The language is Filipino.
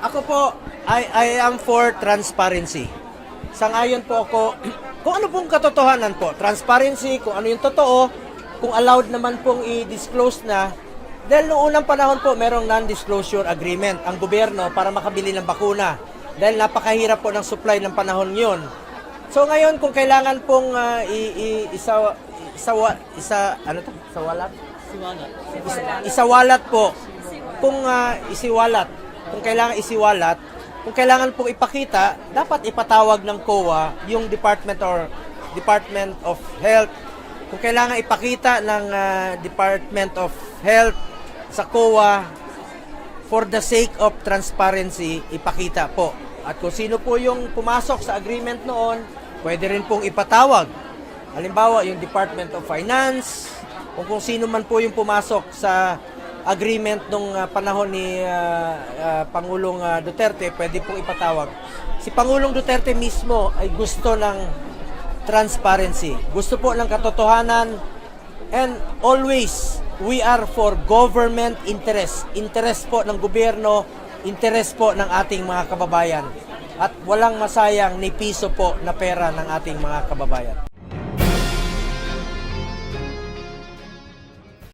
Ako po, I, I am for transparency. Sangayon po ako, kung ano pong katotohanan po, transparency, kung ano yung totoo, kung allowed naman pong i-disclose na, dahil noong unang panahon po, merong non-disclosure agreement ang gobyerno para makabili ng bakuna. Dahil napakahirap po ng supply ng panahon yun. So ngayon, kung kailangan pong ah, i, i, isa, isa, isa, ano to? Isawalat? Isa, isawalat po. Kung ah, isiwalat, kung kailangan isiwalat, kung kailangan pong ipakita, dapat ipatawag ng COA yung Department or Department of Health. Kung kailangan ipakita ng ah, Department of Health sa COA for the sake of transparency, ipakita po. At kung sino po yung pumasok sa agreement noon, pwede rin pong ipatawag. Halimbawa, yung Department of Finance, o kung sino man po yung pumasok sa agreement nung ah, panahon ni ah, ah, Pangulong ah, Duterte, pwede pong ipatawag. Si Pangulong Duterte mismo ay gusto ng transparency. Gusto po ng katotohanan and always we are for government interest. Interest po ng gobyerno, interest po ng ating mga kababayan. At walang masayang ni piso po na pera ng ating mga kababayan.